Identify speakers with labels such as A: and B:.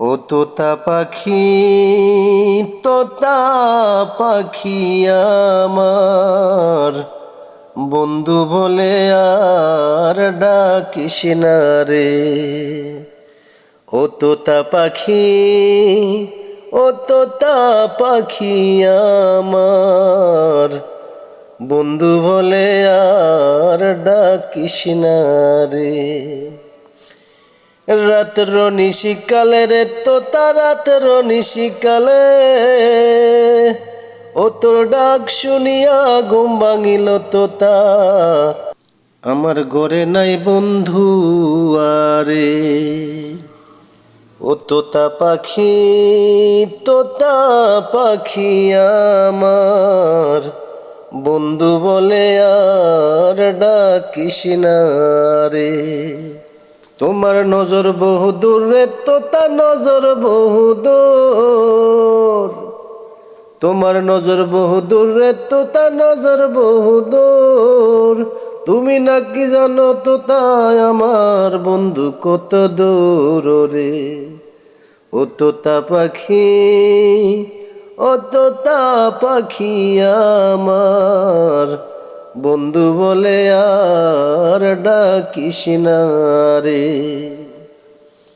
A: ও তোতা পাখি তোতা পাখি আমার। বন্ধু বলে আর ডাকিস না রে। ও তোতা পাখি, ও তোতা পাখি আমার। বন্ধু বলে আর ডাকিস না রে। রাত্র নিশিকালে রে তোতা রাত্র নিশিকালে। ও তোর ডাক শুনিয়া ঘুম ভাঙিল তোতা আমার ঘরে নাই বন্ধু আরে। ও তোতা পাখি তোতা পাখি আমার। বন্ধু বলে আর ডাকিস না রে। তোমার নজর বহুদূর রে তোতা নজর বহুদূর তোমার নজর বহুদূর রে তোতা নজর বহুদূর তুমি নাকি জানো তোতা আমার বন্ধু কত দূর রে? ও তোতা পাখি, ও তোতা পাখি আমার। বন্ধু বলে আর ডাকিস না রে।